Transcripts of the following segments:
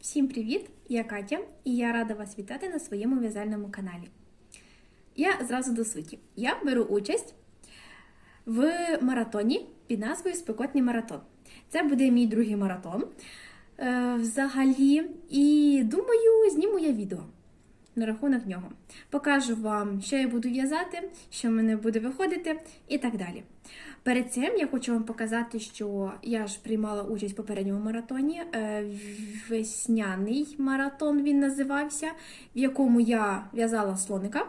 Всім привіт! Я Катя і я рада вас вітати на своєму в'язальному каналі. Я зразу до суті. Я беру участь в маратоні під назвою Спекотний маратон. Це буде мій другий маратон е, взагалі. І думаю, зніму я відео на рахунок нього. Покажу вам, що я буду в'язати, що в мене буде виходити і так далі. Перед цим я хочу вам показати, що я ж приймала участь в попередньому маратоні. е, Весняний маратон він називався, в якому я в'язала слоника.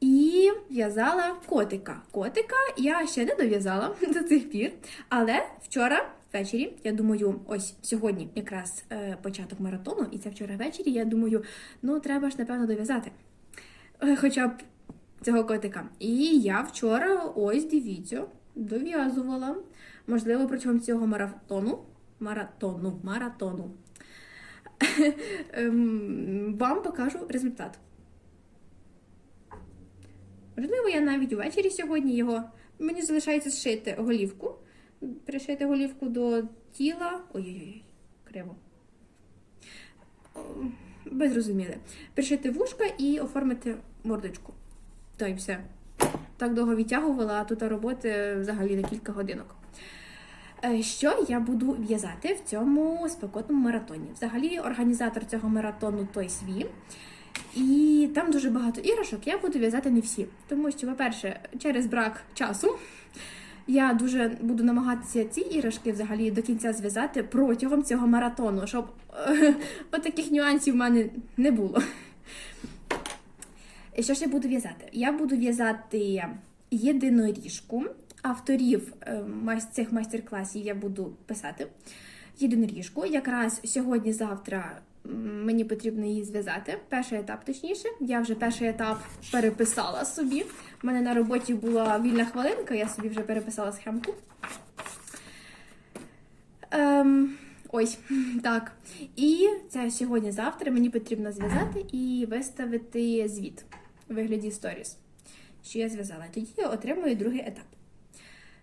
І в'язала котика. Котика я ще не дов'язала до цих пір. Але вчора ввечері, я думаю, ось сьогодні якраз е, початок маратону, і це вчора ввечері, я думаю, ну треба ж, напевно, дов'язати. Е, Хоча б цього котика. І я вчора, ось дивіться, дов'язувала. Можливо, протягом цього маратону. Маратону, маратону. ем, Вам покажу результат. Можливо, я навіть увечері сьогодні його. Мені залишається зшити голівку. Пришити голівку до тіла. Ой-ой-ой, криво. О, Ви зрозуміли. Пришити вушка і оформити мордочку. Та й все. Так довго відтягувала, а тут роботи взагалі на кілька годинок. Е, Що я буду в'язати в цьому спекотному маратоні? Взагалі, організатор цього маратону той свій. І там дуже багато іграшок, я буду в'язати не всі. Тому що, по-перше, через брак часу я дуже буду намагатися ці іграшки взагалі до кінця зв'язати протягом цього маратону, щоб е, таких нюансів в мене не було. Що ж я буду в'язати? Я буду в'язати єдиноріжку. Авторів е, цих майстер-класів я буду писати. Єдиноріжку. Якраз сьогодні-завтра мені потрібно її зв'язати. Перший етап, точніше. Я вже перший етап переписала собі. У мене на роботі була вільна хвилинка, я собі вже переписала схемку. Ем, ось так. І це сьогодні-завтра мені потрібно зв'язати і виставити звіт вигляді сторіс, що я зв'язала. Тоді я отримую другий етап.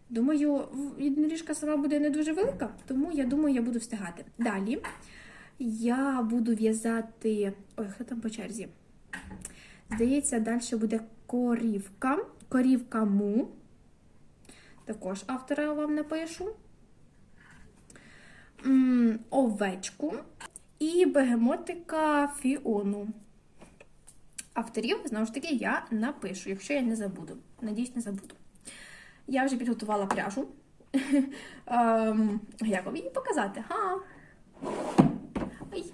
Думаю, єдиноріжка сама буде не дуже велика, тому я думаю, я буду встигати. Далі я буду в'язати. Ой, хто там по черзі? Здається, далі буде корівка. Корівка му. Також автора вам напишу. Овечку і бегемотика Фіону. Авторів, знову ж таки, я напишу, якщо я не забуду. Надіюсь, не забуду. Я вже підготувала пряжу. Ем, як вам її показати? Ха. Ой.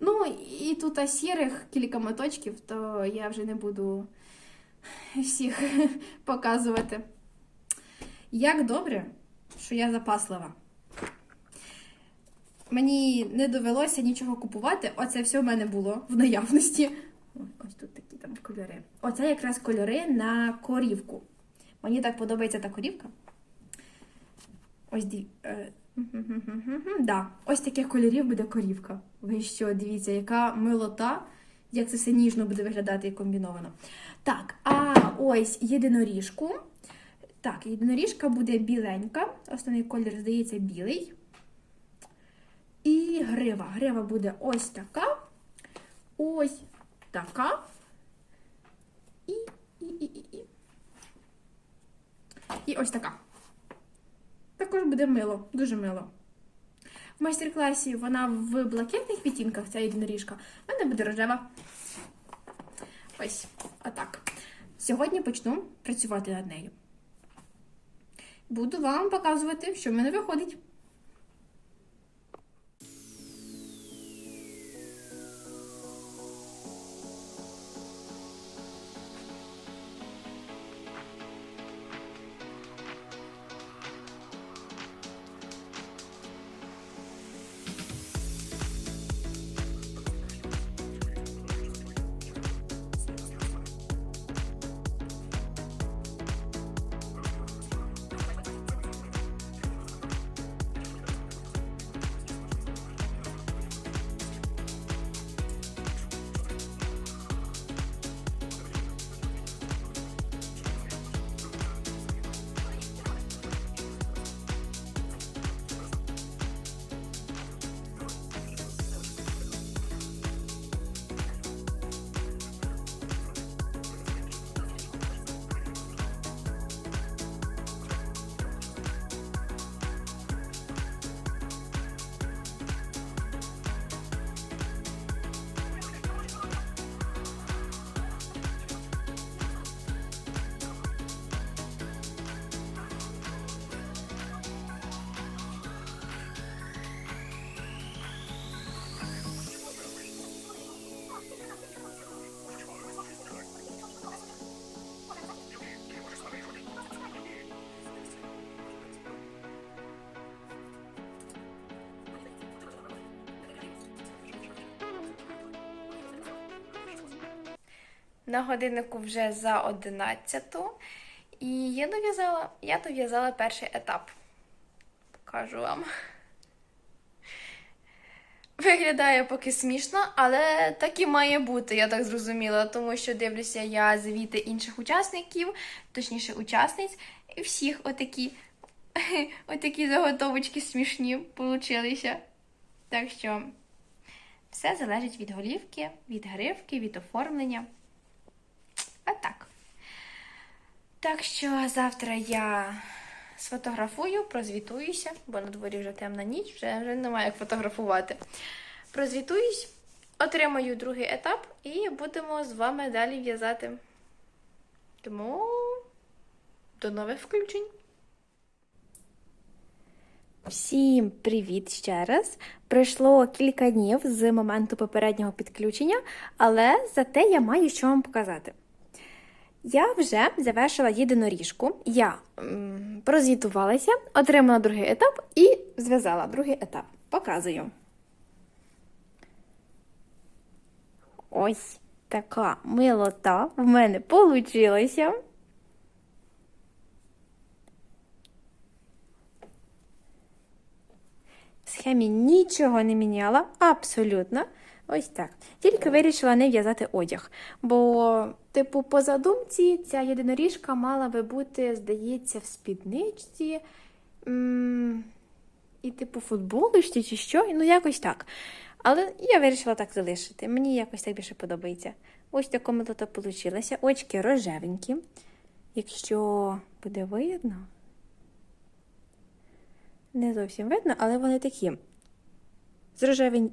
Ну, і тут сірих кілька моточків, то я вже не буду всіх показувати. Як добре, що я запаслива. Мені не довелося нічого купувати. Оце все в мене було в наявності. Ось тут такі там кольори. Оце якраз кольори на корівку. Мені так подобається та корівка. Ось диві... е. Да. Ось таких кольорів буде корівка. Ви що, дивіться, яка милота, як це все ніжно буде виглядати і комбіновано. Так, а ось єдиноріжку. Так, єдиноріжка буде біленька. Основний колір, здається, білий. І грива. Грива буде ось така, ось така. І, і, і, і, і. І ось така. Також буде мило, дуже мило. В майстер-класі вона в блакитних відтінках, ця єдиноріжка. В мене буде рожева. Ось, отак. Сьогодні почну працювати над нею. Буду вам показувати, що в мене виходить. На годиннику вже за 11. І я дов'язала, я дов'язала перший етап. Покажу вам. Виглядає поки смішно, але так і має бути, я так зрозуміла, тому що дивлюся я звіти інших учасників, точніше учасниць, і всіх отакі, отакі заготовочки смішні получилися. Так що все залежить від голівки, від гривки, від оформлення. А так. Так що завтра я сфотографую, прозвітуюся, бо на дворі вже темна ніч, вже, вже немає як фотографувати. Прозвітуюсь, отримаю другий етап і будемо з вами далі в'язати. Тому до нових включень. Всім привіт ще раз! Пройшло кілька днів з моменту попереднього підключення, але зате я маю що вам показати. Я вже завершила єдиноріжку, я м, прозвітувалася, отримала другий етап і зв'язала другий етап. Показую. Ось така милота в мене получилася. В схемі нічого не міняла, абсолютно. Ось так. Тільки вирішила не в'язати одяг. Бо, типу, по задумці ця єдиноріжка мала би бути, здається, в спідничці. І, типу, футболочці чи що. Ну, якось так. Але я вирішила так залишити. Мені якось так більше подобається. Ось така милота получилася. Очки рожевенькі. Якщо буде видно. Не зовсім видно, але вони такі. З рожевим,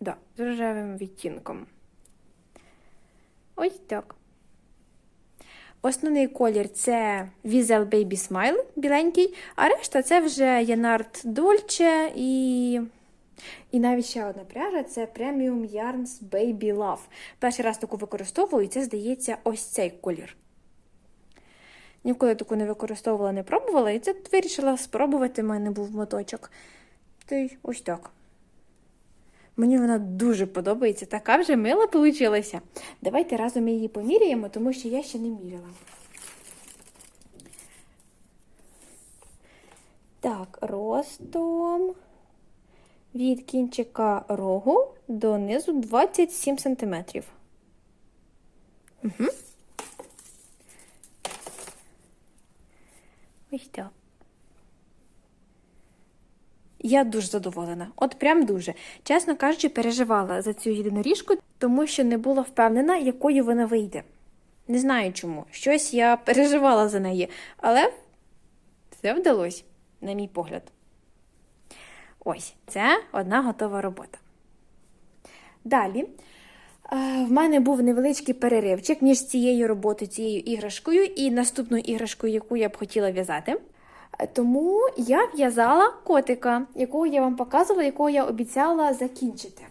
да, з рожевим відтінком. Ось так. Основний колір це Wiesel Baby Smile біленький, а решта це вже Янард Dolce і. І навіть ще одна пряжа це Premium Yarns Baby Love. Перший раз таку використовую, і це, здається, ось цей колір. Ніколи таку не використовувала, не пробувала, і це вирішила спробувати, в мене був моточок. Й ось так. Мені вона дуже подобається, така вже мила получилася. Давайте разом її поміряємо, тому що я ще не міряла. Так, ростом від кінчика рогу до низу 27 см. Угу. Ось так. Я дуже задоволена. От прям дуже. Чесно кажучи, переживала за цю єдиноріжку, тому що не була впевнена, якою вона вийде. Не знаю чому. Щось я переживала за неї, але все вдалося, на мій погляд. Ось, це одна готова робота. Далі. е, В мене був невеличкий переривчик між цією роботою, цією іграшкою і наступною іграшкою, яку я б хотіла в'язати. Тому я в'язала котика, якого я вам показувала, якого я обіцяла закінчити.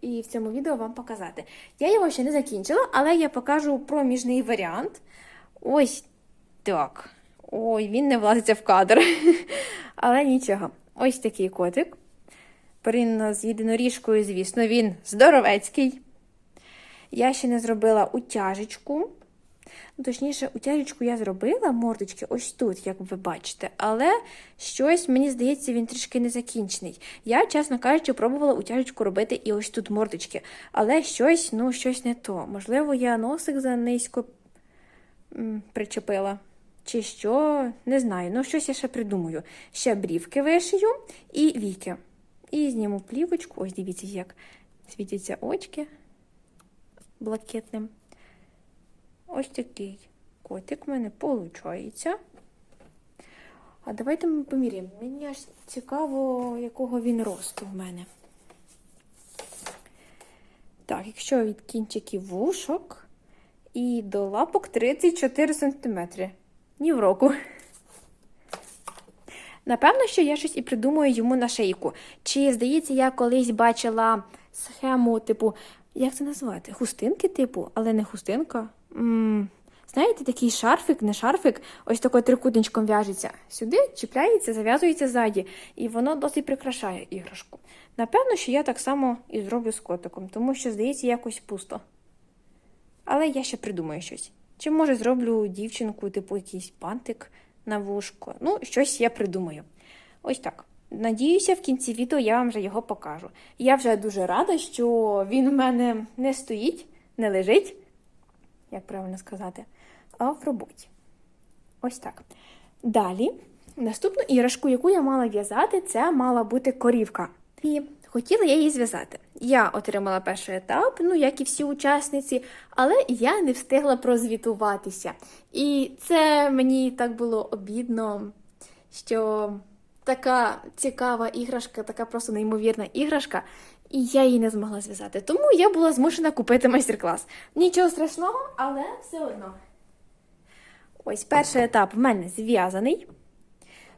І в цьому відео вам показати. Я його ще не закінчила, але я покажу проміжний варіант. Ось так. Ой, він не влазиться в кадр. Але нічого. Ось такий котик. Порівняно з єдиноріжкою, звісно, він здоровецький. Я ще не зробила утяжечку. Ну, Точніше, утяжечку я зробила мордочки ось тут, як ви бачите, але щось, мені здається, він трішки не закінчений. Я, чесно кажучи, пробувала утяжечку робити і ось тут мордочки, але щось, ну, щось не то. Можливо, я носик занизько причепила. Чи що, не знаю. Ну, щось я ще придумаю. Ще брівки вишию і віки. І зніму плівочку. Ось дивіться, як світяться очки блакитним. Ось такий котик в мене виходить. А давайте ми поміряємо. Мені аж цікаво, якого він росту в мене. Так, якщо від кінчиків вушок і до лапок 34 см. Ні в року. Напевно, що я щось і придумаю йому на шийку. Чи, здається, я колись бачила схему, типу, як це назвати? Хустинки, типу, але не хустинка. Знаєте, такий шарфик, не шарфик, ось такою трикутничком в'яжеться. Сюди чіпляється, зав'язується ззаді, і воно досить прикрашає іграшку. Напевно, що я так само і зроблю з котиком, тому що, здається, якось пусто. Але я ще придумаю щось. Чи може зроблю дівчинку, типу якийсь бантик на вушко. Ну, щось я придумаю. Ось так. Надіюся, в кінці відео я вам вже його покажу. Я вже дуже рада, що він в мене не стоїть, не лежить, як правильно сказати, в роботі. Ось так. Далі, наступну іграшку, яку я мала в'язати, це мала бути корівка. І хотіла я її зв'язати. Я отримала перший етап, ну як і всі учасниці, але я не встигла прозвітуватися. І це мені так було обідно, що така цікава іграшка, така просто неймовірна іграшка, і я її не змогла зв'язати. Тому я була змушена купити майстер-клас. Нічого страшного, але все одно. Ось перший етап в мене зв'язаний.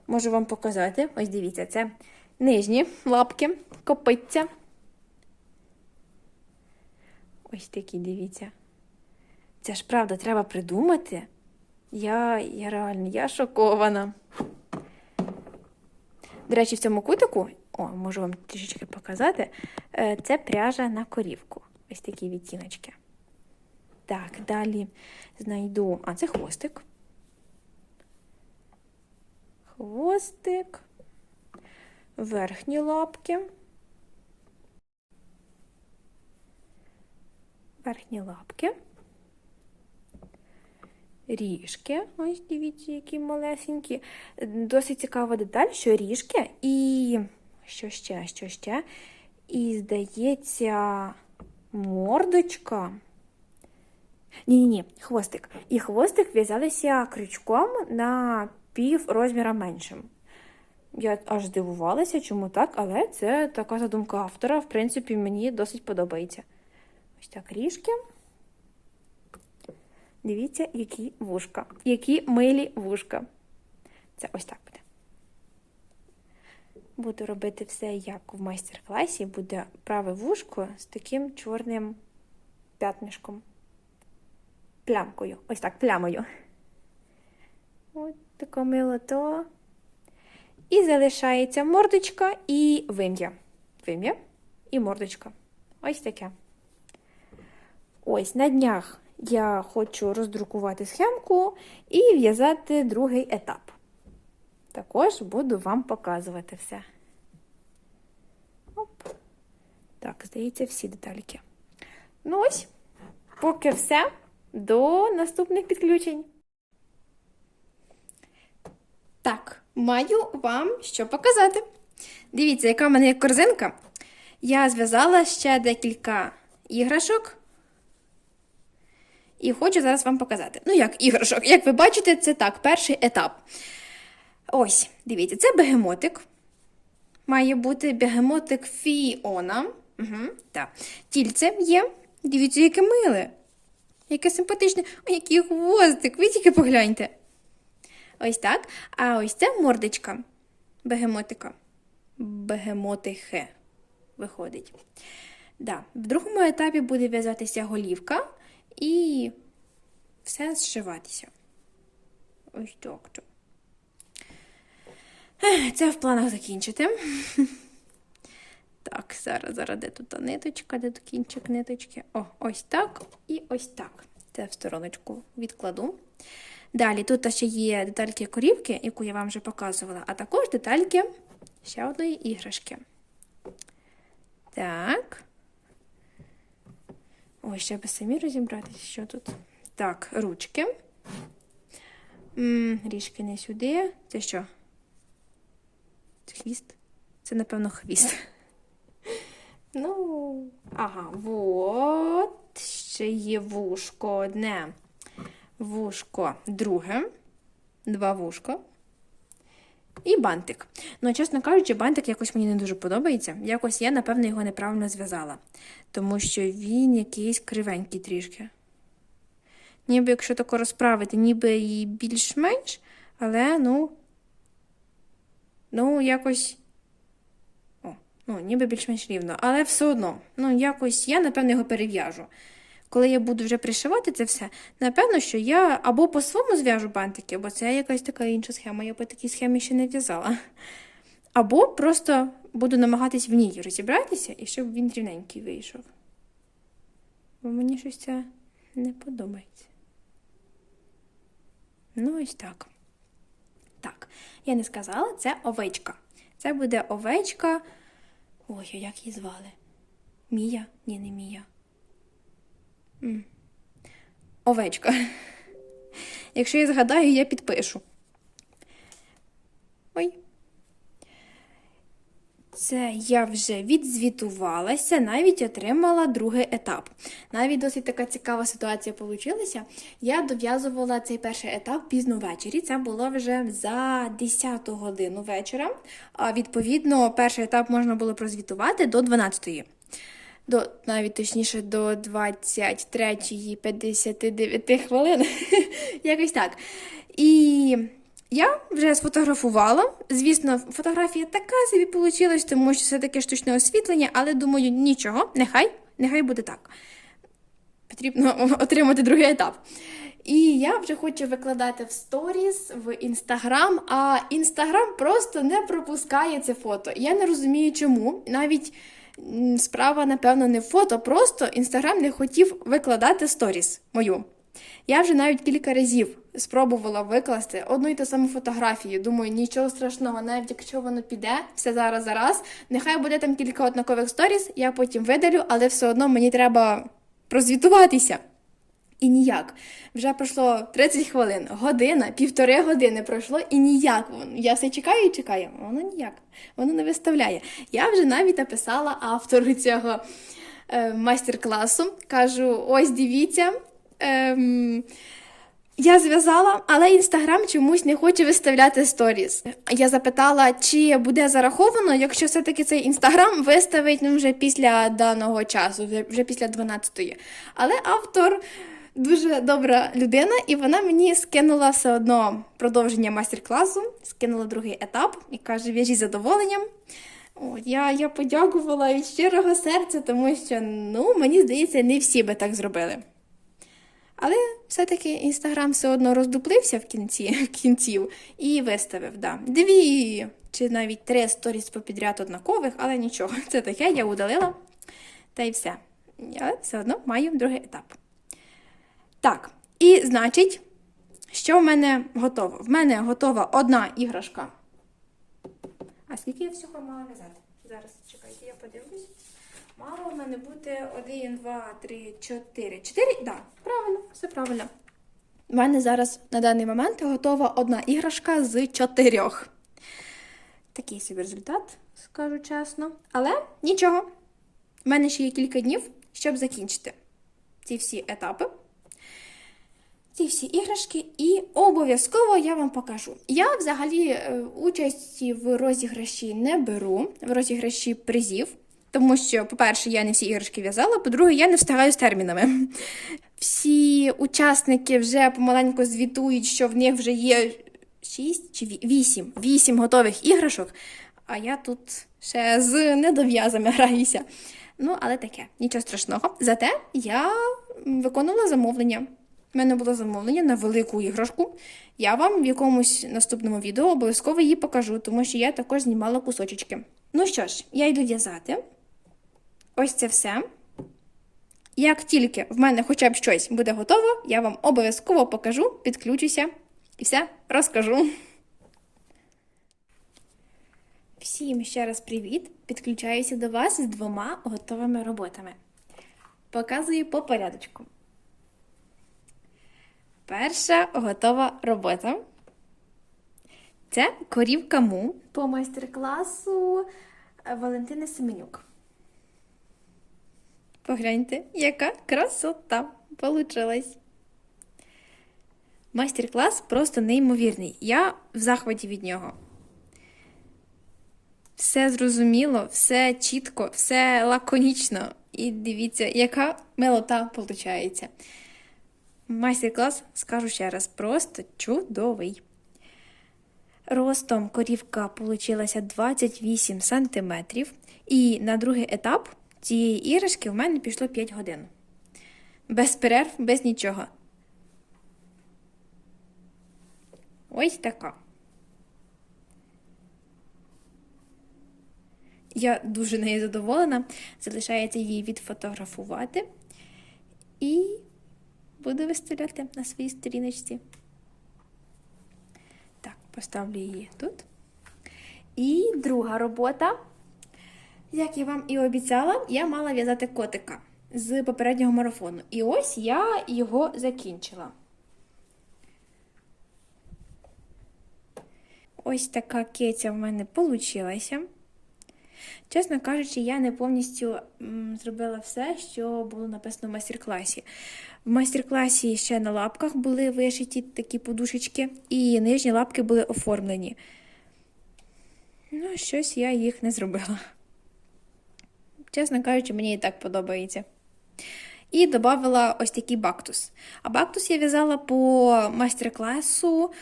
Можу вам показати. Ось дивіться, це нижні лапки, копиця. Ось такі, дивіться. Це ж правда, треба придумати. Я, я реально, я шокована. До речі, в цьому кутику, о, можу вам трішечки показати, е, це пряжа на корівку. Ось такі відтіночки. Так, далі знайду. А, це хвостик. Хвостик. Верхні лапки. Верхні лапки. Ріжки, ось дивіться, які малесенькі. Досить цікава деталь, що ріжки і що ще, що ще. І, здається, мордочка. Ні-ні-ні, хвостик. І хвостик в'язалися крючком на пів розміра меншим. Я аж здивувалася, чому так, але це така задумка автора. В принципі, мені досить подобається. Ось так ріжки. Дивіться, які вушка, які милі вушка. Це ось так буде. Буду робити все як в майстер-класі. Буде праве вушко з таким чорним п'ятнишком. Плямкою. Ось так, плямою. Ось таке милото. І залишається мордочка і вим'я. Вим'я і мордочка. Ось таке. Ось на днях я хочу роздрукувати схемку і в'язати другий етап. Також буду вам показувати все. Оп. Так, здається, всі детальки. Ну ось, поки все. До наступних підключень. Так, маю вам що показати. Дивіться, яка в мене є корзинка. Я зв'язала ще декілька іграшок. І хочу зараз вам показати. Ну, як іграшок. Як ви бачите, це так, перший етап. Ось, дивіться, це бегемотик. Має бути бегемотик Фіона. Угу, так. Тільце є. Дивіться, яке миле. Яке симпатичне. Ой, який хвостик. Ви тільки погляньте. Ось так. А ось це мордочка бегемотика. Бегемотихе виходить. Да. В другому етапі буде в'язатися голівка і все зшиватися. Ось так. то. Це в планах закінчити. Так, зараз, зараз, де тут ниточка, де тут кінчик ниточки. О, ось так і ось так. Це в стороночку відкладу. Далі тут ще є детальки корівки, яку я вам вже показувала, а також детальки ще одної іграшки. Так. Ой, ще би самі розібратися, що тут. Так, ручки. Ріжки не сюди. Це що? Хвіст? Це, напевно, хвіст. Ну, ага, от. Ще є вушко одне. Вушко друге. Два вушка. І бантик. Ну, чесно кажучи, бантик якось мені не дуже подобається. Якось я, напевно, його неправильно зв'язала. Тому що він якийсь кривенький трішки. Ніби якщо тако розправити, ніби і більш-менш, але ну. Ну, якось. О, ну, ніби більш-менш рівно. Але все одно, ну, якось я, напевно, його перев'яжу. Коли я буду вже пришивати це все, напевно, що я або по-своєму зв'яжу бантики, бо це якась така інша схема, я по такій схемі ще не в'язала. Або просто буду намагатись в ній розібратися і щоб він рівненький вийшов. Бо мені щось це Не подобається. Ну, ось так. Я не сказала, це овечка. Це буде овечка. Ой, як її звали? Мія? Ні, не Мія. М. Овечка. Якщо я згадаю, я підпишу. Ой. Це я вже відзвітувалася, навіть отримала другий етап. Навіть досить така цікава ситуація вийшла. Я дов'язувала цей перший етап пізно ввечері. Це було вже за 10 годину вечора. А відповідно, перший етап можна було прозвітувати до 12-ї. До, навіть точніше до 23.59 хвилин. Якось так. І я вже сфотографувала. Звісно, фотографія така собі вийшла, тому що це таке штучне освітлення, але думаю, нічого, нехай, нехай буде так. Потрібно отримати другий етап. І я вже хочу викладати в сторіс, в інстаграм, а інстаграм просто не пропускає це фото. Я не розумію, чому. Навіть справа, напевно, не в фото, просто інстаграм не хотів викладати сторіс мою. Я вже навіть кілька разів спробувала викласти одну і ту саму фотографію. Думаю, нічого страшного, навіть якщо воно піде, все зараз зараз. Нехай буде там кілька однакових сторіс, я потім видалю, але все одно мені треба прозвітуватися. І ніяк. Вже пройшло 30 хвилин, година, півтори години пройшло, і ніяк. Я все чекаю і чекаю. Воно ніяк. Воно не виставляє. Я вже навіть написала автору цього е, майстер-класу. Кажу: ось дивіться. Ем, я зв'язала, але інстаграм чомусь не хоче виставляти сторіс. Я запитала, чи буде зараховано, якщо все-таки цей інстаграм виставить ну, вже після даного часу, вже, після 12-ї. Але автор дуже добра людина, і вона мені скинула все одно продовження майстер-класу, скинула другий етап і каже: в'яжіть з задоволенням. От, я, я подякувала від щирого серця, тому що ну, мені здається, не всі би так зробили. Але все-таки інстаграм все одно роздуплився в кінці в кінців і виставив. Да. Дві чи навіть три сторіс попідряд однакових, але нічого, це таке, я удалила. Та й все. Але все одно маю другий етап. Так, і значить, що в мене готово? В мене готова одна іграшка. А скільки я всього мала в'язати? Зараз чекайте, я подивлюсь. Мало в мене бути 1, 2, 3, 4. 4? Так, да, правильно, все правильно. У мене зараз на даний момент готова одна іграшка з чотирьох. Такий собі результат, скажу чесно. Але нічого. У мене ще є кілька днів, щоб закінчити ці всі етапи. Ці всі іграшки, і обов'язково я вам покажу. Я взагалі е, участі в розіграші не беру, в розіграші призів. Тому що, по-перше, я не всі іграшки в'язала, по-друге, я не встигаю з термінами. Всі учасники вже помаленьку звітують, що в них вже є 6 чи 8, 8 готових іграшок, а я тут ще з недов'язами граюся. Ну, але таке, нічого страшного. Зате я виконувала замовлення. У мене було замовлення на велику іграшку. Я вам в якомусь наступному відео обов'язково її покажу, тому що я також знімала кусочечки. Ну що ж, я йду в'язати. Ось це все. Як тільки в мене хоча б щось буде готово, я вам обов'язково покажу, підключуся і все розкажу. Всім ще раз привіт! Підключаюся до вас з двома готовими роботами. Показую по порядочку. Перша готова робота. Це корівка му по майстер-класу Валентини Семенюк. Погляньте, яка красота получилась. Майстер-клас просто неймовірний. Я в захваті від нього. Все зрозуміло, все чітко, все лаконічно. І дивіться, яка милота виходить. Майстер-клас, скажу ще раз, просто чудовий. Ростом корівка получилася 28 см. І на другий етап цієї іграшки в мене пішло 5 годин. Без перерв, без нічого. Ось така. Я дуже нею задоволена. Залишається її відфотографувати. І буду виставляти на своїй сторіночці. Так, поставлю її тут. І друга робота. Як я вам і обіцяла, я мала в'язати котика з попереднього марафону. І ось я його закінчила. Ось така кеця в мене вийшла. Чесно кажучи, я не повністю зробила все, що було написано в майстер-класі. В майстер-класі ще на лапках були вишиті такі подушечки, і нижні лапки були оформлені. Ну, щось я їх не зробила. Чесно кажучи, мені і так подобається. І додала ось такий бактус. А бактус я в'язала по майстер-класу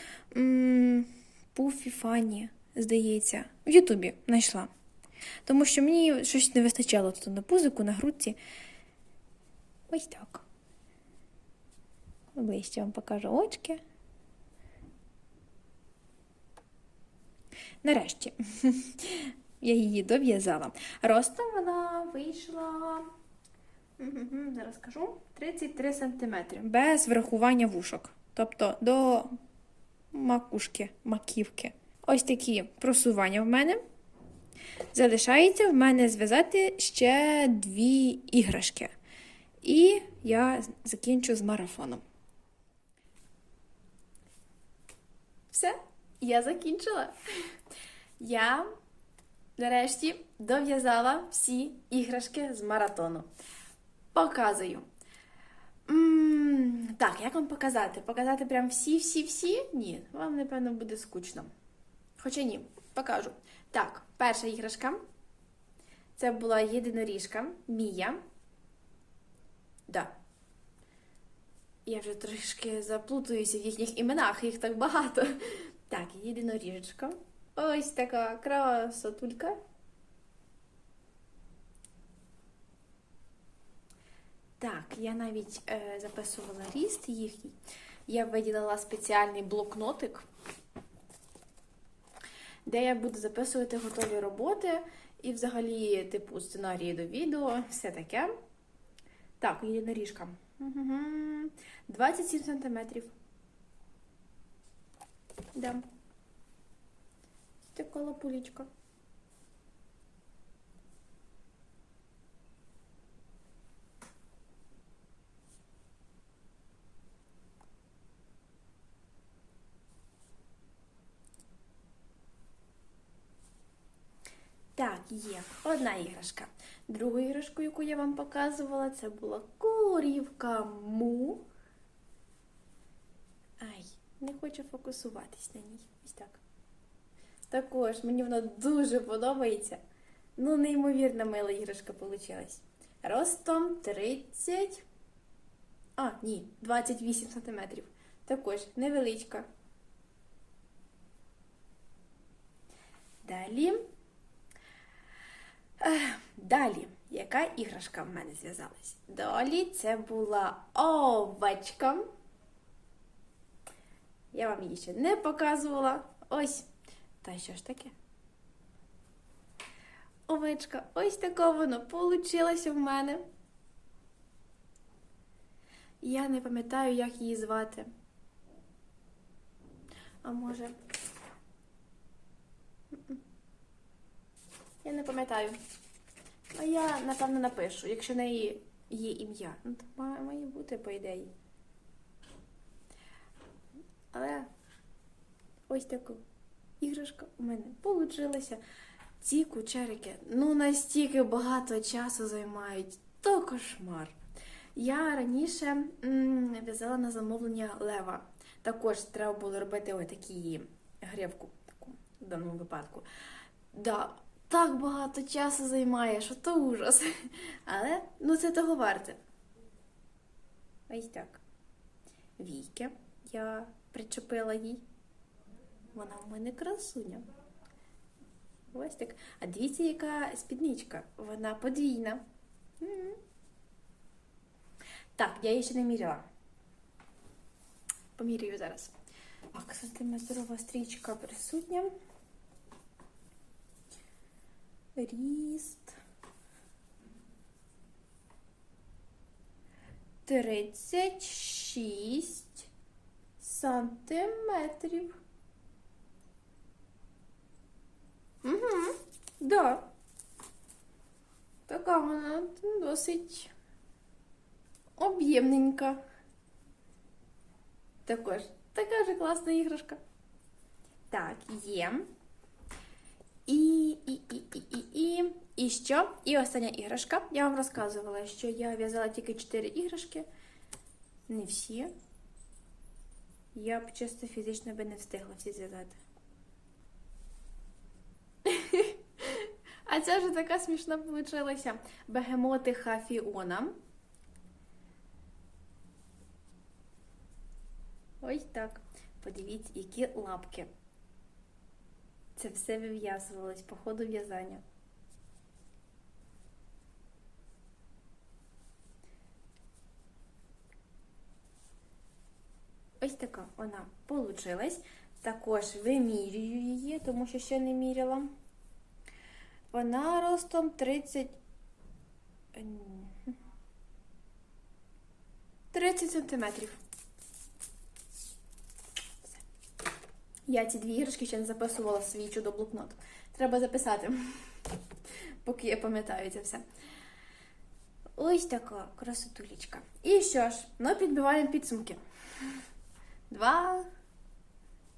по Фіфані, здається, в Ютубі знайшла. Тому що мені щось не вистачало тут на пузику, на грудці. Ось так. Ближче вам покажу очки. Нарешті я її дов'язала. Ростом вона вийшла. Зараз скажу 33 см без врахування вушок. Тобто до макушки, маківки. Ось такі просування в мене. Залишається в мене зв'язати ще дві іграшки. І я закінчу з марафоном. Все, я закінчила. Я нарешті дов'язала всі іграшки з маратону. Показую. м так, як вам показати? Показати прям всі-всі-всі? Ні, вам, напевно, буде скучно. Хоча ні, покажу. Так, перша іграшка. Це була єдиноріжка Мія. Да. Я вже трішки заплутуюся в їхніх іменах, їх так багато. Так, єдиноріжечка. Ось така красотулька. Так, я навіть е, записувала ріст їхній. Я виділила спеціальний блокнотик, де я буду записувати готові роботи і взагалі, типу, сценарії до відео, все таке. Так, єдиноріжка. Угу. 27 сантиметрів. Да. Така лапулечка. Так, є одна іграшка. Другу іграшку, яку я вам показувала, це була корівка му. Ай, не хочу фокусуватись на ній. Ось так. Також мені вона дуже подобається. Ну, неймовірно мила іграшка вийшла. Ростом 30. А, ні, 28 см. Також невеличка. Далі. Далі, яка іграшка в мене зв'язалась? Далі це була овечка. Я вам її ще не показувала. Ось. Та що ж таке? Овечка, ось така воно получилася в мене. Я не пам'ятаю, як її звати. А може. Я не пам'ятаю. А я, напевно, напишу, якщо в неї є ім'я. Ну, то має, бути, по ідеї. Але ось така іграшка у мене получилася. Ці кучерики ну настільки багато часу займають. То кошмар. Я раніше в'язала на замовлення лева. Також треба було робити ось такі грівку, таку в даному випадку. Да, так багато часу займає, що то ужас. Але ну це того варте. Ось так. Війки я причепила їй. Вона в мене красуня. Ось так. А дивіться, яка спідничка. Вона подвійна. Так, я її ще не міряла. Поміряю зараз. Так, сантиметрова стрічка присутня. Ріст. 36 сантиметрів. Угу, да. Така вона досить об'ємненька. Також така ж класна іграшка. Так, є. І, і, і, і, і, і. І що? І остання іграшка. Я вам розказувала, що я в'язала тільки 4 іграшки. Не всі. Я б чисто фізично би не встигла всі зв'язати. А ця вже така смішна вийшла. Бегемотиха Фіона. Ось так. Подивіться, які лапки. Це все вив'язувалось по ходу в'язання. Ось така вона получилась. Також вимірюю її, тому що ще не міряла. Вона ростом 30. е, 30 сантиметрів. Я ці дві іграшки ще не записувала свій чудо-блокнот. Треба записати, поки я пам'ятаю це все. Ось така красотулечка. І що ж, ну підбиваємо підсумки. Два,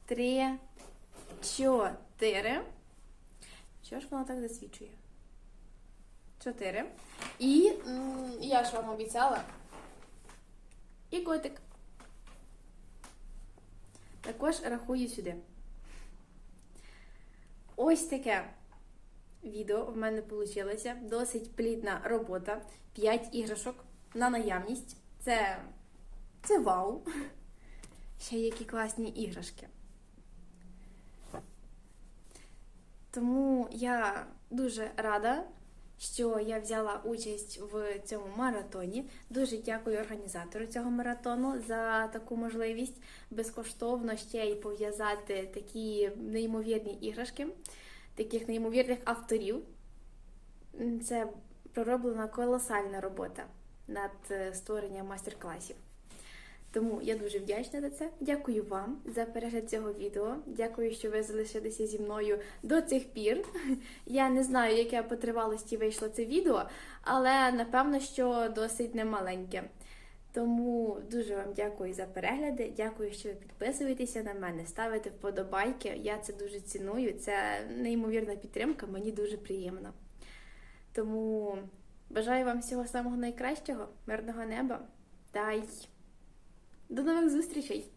три, чотири. Чого ж воно так засвічує? Чотири. І я ж вам обіцяла. І котик. Також рахую сюди. Ось таке відео в мене вийшло. Досить плідна робота. 5 іграшок на наявність. Це, це вау. Ще які класні іграшки. Тому я дуже рада, що я взяла участь в цьому маратоні. Дуже дякую організатору цього маратону за таку можливість безкоштовно ще й пов'язати такі неймовірні іграшки, таких неймовірних авторів. Це пророблена колосальна робота над е, створенням майстер-класів. Тому я дуже вдячна за це. Дякую вам за перегляд цього відео. Дякую, що ви залишилися зі мною до цих пір. Я не знаю, яке по тривалості вийшло це відео, але напевно, що досить немаленьке. Тому дуже вам дякую за перегляди. Дякую, що ви підписуєтеся на мене, ставите вподобайки. Я це дуже ціную. Це неймовірна підтримка, мені дуже приємно. Тому бажаю вам всього самого найкращого, мирного неба та й до нових зустрічей!